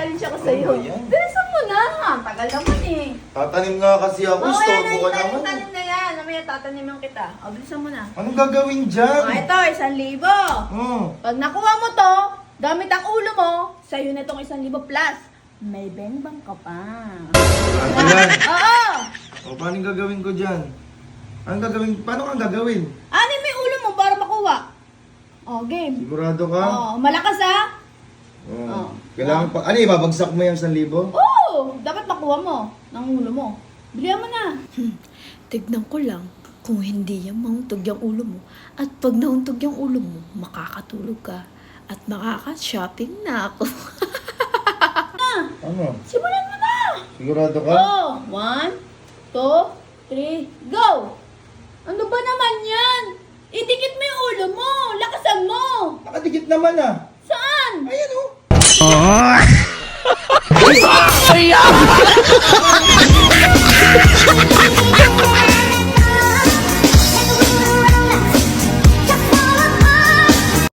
challenge ako sa'yo. Ano ba yan? Bilisan mo na. Tagal naman eh. Tatanim nga kasi ako, Oo, store mo ka naman. tanim na yan. Namaya tatanimin kita. O, bilisan mo na. Anong gagawin dyan? O, ito, isang libo. Hmm. Pag nakuha mo to, gamit ang ulo mo, sa'yo na itong isang libo plus. May bengbang ka pa. Ano yan? Oo! O, paano yung gagawin ko dyan? Anong gagawin? Paano kang gagawin? Ano yung ulo mo para makuha? O, game. Sigurado ka? O, malakas ha? Oo. Kailangan pa... Ano, ibabagsak mo yung 1,000? Oo! Dapat makuha mo ng ulo mo. Bilihan mo na. Tignan ko lang kung hindi yan mauntog yung ulo mo. At pag nauntog yung ulo mo, makakatulog ka. At makaka-shopping na ako. Ano? Simulan mo na! Sigurado ka? Oh, one, two, three, go! Ano ba naman yan? Idikit mo yung ulo mo! Lakasan mo! Nakadikit naman ah. Saan? Ayan oh. Oh. Sorry!